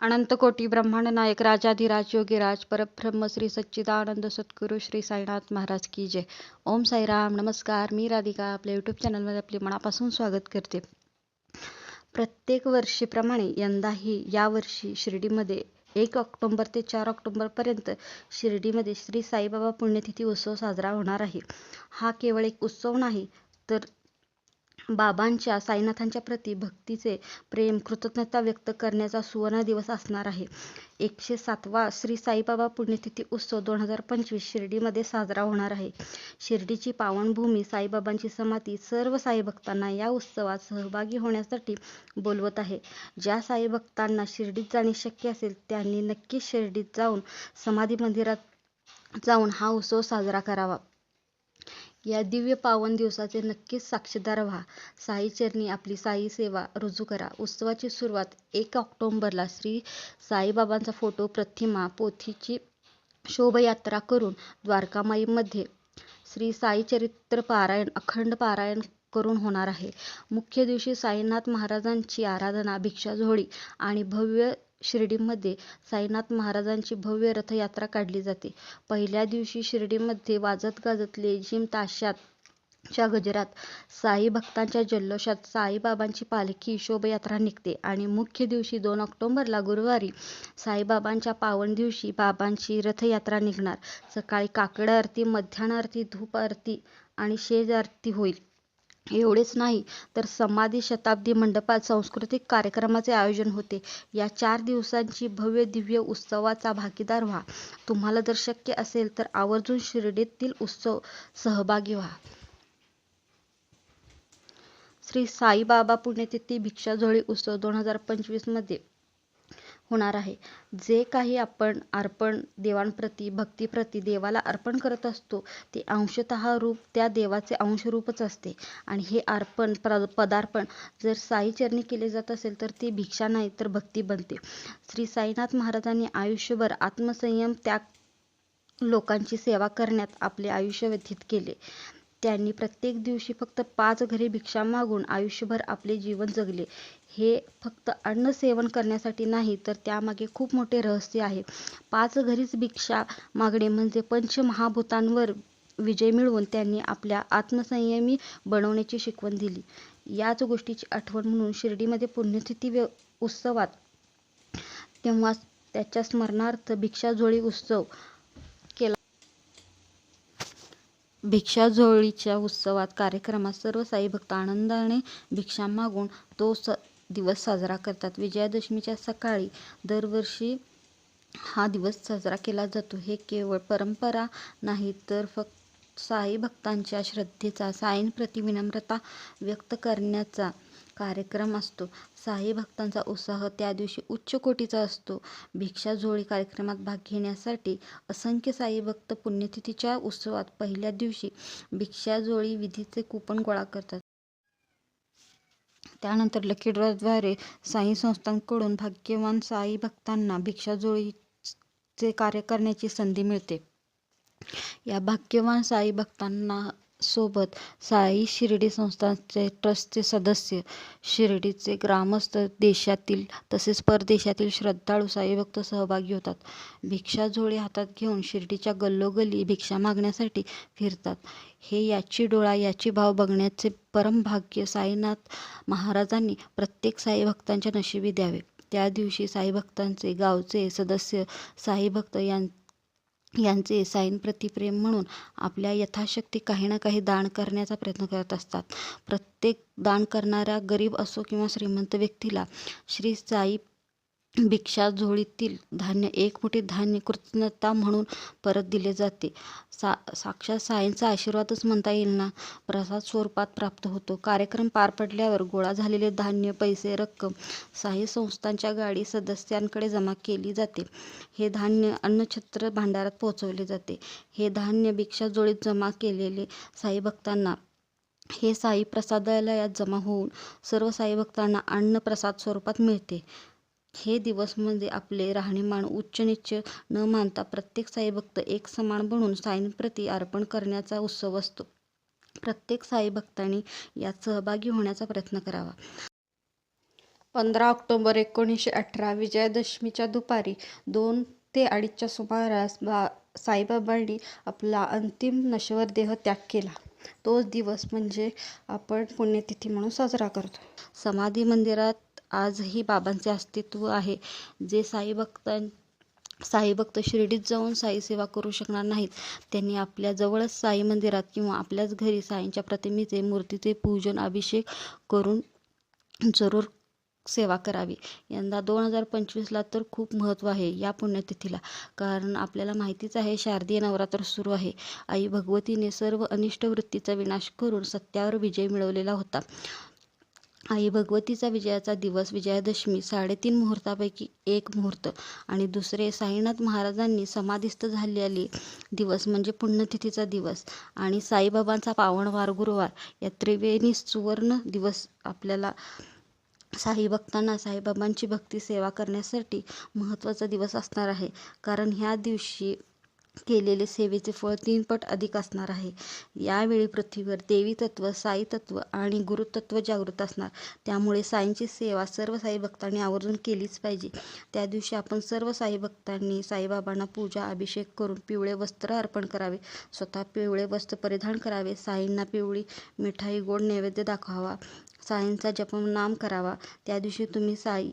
अनंत कोटी ब्रह्मांड नायक राजाधिराज योगीराज परब्रह्म श्री सच्चिदानंद सद्गुरू श्री साईनाथ महाराज की जय. ओम साईराम. नमस्कार. मी राधिका आपल्या यूट्यूब चॅनलमध्ये आपले मनापासून स्वागत करते. प्रत्येक वर्षीप्रमाणे यंदाही यावर्षी शिर्डीमध्ये एक ऑक्टोंबर ते चार ऑक्टोंबरपर्यंत शिर्डीमध्ये श्री साईबाबा पुण्यतिथी उत्सव साजरा होणार आहे. हा केवळ एक उत्सव नाही तर बाबांच्या साईनाथांच्या प्रती भक्तीचे प्रेम कृतज्ञता व्यक्त करण्याचा सुवर्ण दिवस असणार आहे. एकशे सातवा श्री साईबाबा पुण्यतिथी उत्सव दोन हजार पंचवीस शिर्डीमध्ये साजरा होणार आहे. शिर्डीची पावनभूमी साईबाबांची समाधी सर्व साईभक्तांना या उत्सवात सहभागी होण्यासाठी बोलवत आहे. ज्या साईभक्तांना शिर्डीत जाणे शक्य असेल त्यांनी नक्कीच शिर्डीत जाऊन समाधी मंदिरात जाऊन हा उत्सव साजरा करावा. या दिव्य पावन दिवसाचे नक्कीच साक्षीदार व्हा. साईचरणी आपली साई सेवा रुजू करा. उत्सवाची सुरुवात एक ऑक्टोंबरला श्री साईबाबांचा फोटो प्रतिमा पोथीची शोभायात्रा करून द्वारकामाईमध्ये श्री साई चरित्र पारायण अखंड पारायण करून होणार आहे. मुख्य दिवशी साईनाथ महाराजांची आराधना भिक्षा झोळी आणि भव्य शिर्डीमध्ये साईनाथ महाराजांची भव्य रथयात्रा काढली जाते. पहिल्या दिवशी शिर्डीमध्ये वाजत गाजत लेझिम ताशात च्या गजरात साई भक्तांच्या जल्लोषात साईबाबांची पालखी शोभायात्रा निघते आणि मुख्य दिवशी दोन ऑक्टोबरला गुरुवारी साईबाबांच्या पावन दिवशी बाबांची रथयात्रा निघणार. सकाळी काकड आरती मध्यान्ह आरती धूप आरती आणि शेज आरती होईल. एवढेच नाही तर समाधी शताब्दी मंडपात सांस्कृतिक कार्यक्रमाचे आयोजन होते. या चार दिवसांची भव्य दिव्य उत्सवाचा भागीदार व्हा. तुम्हाला जर शक्य असेल तर आवर्जून शिर्डीतील उत्सव सहभागी व्हा. श्री साईबाबा पुण्यतिथी भिक्षाझोळी उत्सव दोन हजार पंचवीसमध्ये होणार आहे. जे काही आपण अर्पण देवांप्रती भक्तीप्रती देवाला अर्पण करत असतो ते अंशतः रूप त्या देवाचे अंशरूपच असते. आणि हे अर्पण प्र पदार्पण जर साईचरणी केले जात असेल तर ती भिक्षा नाही तर भक्ती बनते. श्री साईनाथ महाराजांनी आयुष्यभर आत्मसंयम त्याग लोकांची सेवा करण्यात आपले आयुष्य व्यतीत केले. त्यांनी प्रत्येक दिवशी फक्त पाच घरे भिक्षा मागून आयुष्यभर आपले जीवन जगले. हे फक्त अन्न सेवन करण्यासाठी नाही तर त्यामागे खूप मोठे रहस्य आहे. पाच घरीच भिक्षा मागणे म्हणजे पंचमहाभूतांवर विजय मिळवून त्यांनी आपल्या आत्मसंयमी बनवण्याची शिकवण दिली. याच गोष्टीची आठवण म्हणून शिर्डीमध्ये पुण्यतिथी उत्सवात तेव्हा त्याच्या स्मरणार्थ भिक्षाजोळी उत्सव केला भिक्षाझोळीच्या उत्सवात कार्यक्रमात सर्व साईभक्त आनंदाने भिक्षा मागून तो स दिवस साजरा करतात. विजयादशमीच्या सकाळी दरवर्षी हा दिवस साजरा केला जातो. हे केवळ परंपरा नाही तर फक्त साई भक्तांच्या श्रद्धेचा साईंप्रती विनम्रता व्यक्त करण्याचा कार्यक्रम असतो. साई भक्तांचा उत्साह त्या दिवशी उच्च कोटीचा असतो. भिक्षाझोळी कार्यक्रमात भाग घेण्यासाठी असंख्य साई भक्त पुण्यतिथीच्या उत्सवात पहिल्या दिवशी भिक्षाझोळी विधीचे कुपन गोळा करतात. त्यानंतर लकी ड्रॉद्वारे साई संस्थांकडून भाग्यवान साई भक्तांना भिक्षाजोळीचे कार्य करण्याची संधी मिळते. या भाग्यवान साई भक्तांना सोबत साई शिर्डी संस्थानचे ट्रस्टचे सदस्य शिर्डीचे ग्रामस्थ देशातील तसेच परदेशातील श्रद्धाळू साईभक्त सहभागी होतात. भिक्षाझोळी हातात घेऊन शिर्डीच्या गल्लोगल्ली भिक्षा मागण्यासाठी फिरतात. हे याची डोळा याची भाव बघण्याचे परमभाग्य साईनाथ महाराजांनी प्रत्येक साईभक्तांच्या नशिबी द्यावे. त्या दिवशी साईभक्तांचे गावचे सदस्य साईभक्त यां यांचे साईन प्रतिप्रेम म्हणून आपल्या यथाशक्ती काही ना काही दान करण्याचा प्रयत्न करत असतात. प्रत्येक दान करणाऱ्या गरीब असो किंवा श्रीमंत व्यक्तीला श्री साई भिक्षाझोळीतील धान्य एक मुठी धान्य कृतज्ञता म्हणून परत दिले जाते. सा साक्षात साईंचा आशीर्वादच म्हणता येईल ना? प्रसाद स्वरूपात प्राप्त होतो. कार्यक्रम पार पडल्यावर गोळा झालेले धान्य पैसे रक्कम साई संस्थांच्या गाडी सदस्यांकडे जमा केली जाते. हे धान्य अन्नछत्र भांडारात पोहोचवले जाते. हे धान्य भिक्षाझोळीत जमा केलेले साई भक्तांना हे साई प्रसादालयात जमा होऊन सर्व साई भक्तांना अन्न प्रसाद स्वरूपात मिळते. हे दिवस म्हणजे आपले राहणीमान उच्च निच्च न मानता प्रत्येक साईभक्त एक समान बनून साईंप्रती अर्पण करण्याचा उत्सव असतो. प्रत्येक साई भक्तांनी यात सहभागी होण्याचा प्रयत्न करावा. पंधरा ऑक्टोबर एकोणीसशे अठरा विजयादशमीच्या दुपारी दोन ते अडीचच्या सुमारास बा साईबाबांनी आपला अंतिम नश्वर देह त्याग केला. तोच दिवस म्हणजे आपण पुण्यतिथी म्हणून साजरा करतो. समाधी मंदिरात आजही बाबांचे अस्तित्व आहे. जे साई भक्तां साई भक्त शिर्डीत जाऊन साई सेवा करू शकणार नाहीत. त्यांनी आपल्या जवळच साई मंदिरात किंवा आपल्याच घरी साईंच्या प्रतिमेचे मूर्तीचे पूजन अभिषेक करून जरूर सेवा करावी. यंदा दोन हजार पंचवीसला तर खूप महत्त्व आहे या पुण्यतिथीला. कारण आपल्याला माहितीच आहे शारदीय नवरात्र सुरू आहे. आई भगवतीने सर्व अनिष्ट वृत्तीचा विनाश करून सत्यावर विजय मिळवलेला होता. आई भगवतीचा विजयाचा दिवस विजयादशमी साडेतीन मुहूर्तापैकी एक मुहूर्त आणि दुसरे साईनाथ महाराजांनी समाधिस्थ झालेले दिवस म्हणजे पुण्यतिथीचा दिवस. आणि साईबाबांचा पावणवार गुरुवार या त्रिवेणी सुवर्ण दिवस आपल्याला साई भक्तांना साईबाबांची भक्ती सेवा करण्यासाठी महत्त्वाचा दिवस असणार आहे. कारण ह्या दिवशी केलेले सेवेचे फळ तीन पट अधिक असणार आहे. यावेळी पृथ्वीवर देवी तत्व साई तत्व आणि गुरुतत्व जागृत असणार. त्यामुळे साईंची सेवा सर्व साई भक्तांनी आवर्जून केलीच पाहिजे. त्या दिवशी आपण सर्व साई भक्तांनी साईबाबांना पूजा अभिषेक करून पिवळे वस्त्र अर्पण करावे. स्वतः पिवळे वस्त्र परिधान करावे. साईंना पिवळी मिठाई गोड नैवेद्य दाखवावा. साईंचा जपनाम करावा. त्या दिवशी तुम्ही साई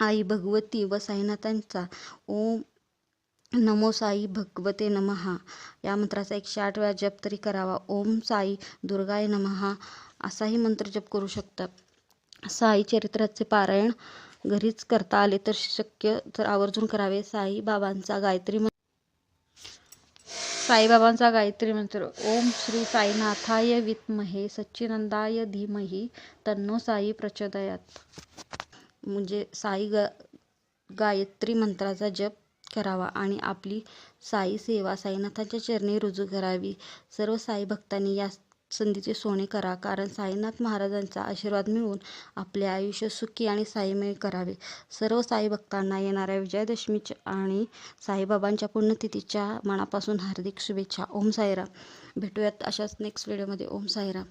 आई भगवती व साईनाथांचा ओम नमो साई भगवते नमहा. या मंत्राचा एकशे आठ वेळा जप तरी करावा. ओम साई दुर्गाय नमहा. असाही मंत्र जप करू शकतात साई चरित्राचे पारायण घरीच करता आले तर शक्य तर आवर्जून करावे. साई बाबांचा गायत्री साईबाबांचा गायत्री मंत्र. ओम श्री साईनाथाय विद्महे सच्चिनंदाय धीमही तन्नो साई प्रचोदयात. म्हणजे साई ग गायत्री मंत्राचा जप करावा आणि आपली साई सेवा साईनाथांच्या चरणी रुजू करावी. सर्व साई भक्तांनी या संधीचे सोने करा कारण साईनाथ महाराजांचा आशीर्वाद मिळवून आपले आयुष्य सुखी आणि साईमय करावे. सर्व साई भक्तांना येणाऱ्या विजयादशमीच्या आणि साईबाबांच्या पुण्यतिथीच्या मनापासून हार्दिक शुभेच्छा. ओम साईराम. भेटूयात अशाच नेक्स्ट व्हिडिओमध्ये ओम साईराम.